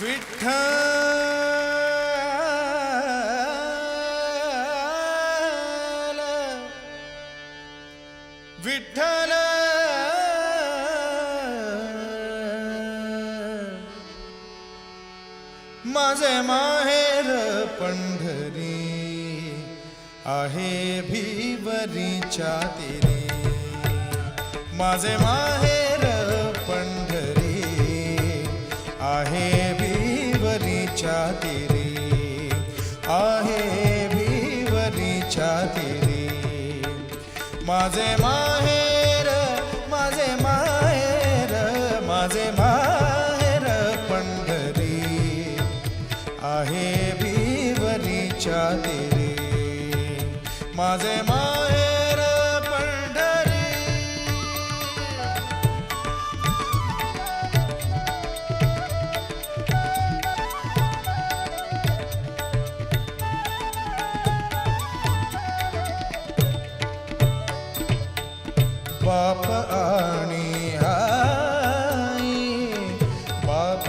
विठ्ठल विठ्ठल माझे माहेर पंढरी आहे भिवरीच्या तिरे. माझे माहेर पंढरी आहे भिवरीच्या आहे भिवरीच्या तिरे. माझे माहेर माझे माहेर माझे माहेर पंढरी आहे भिवरीच्या तिरे. माझे मा पाप आणि हाय. पाप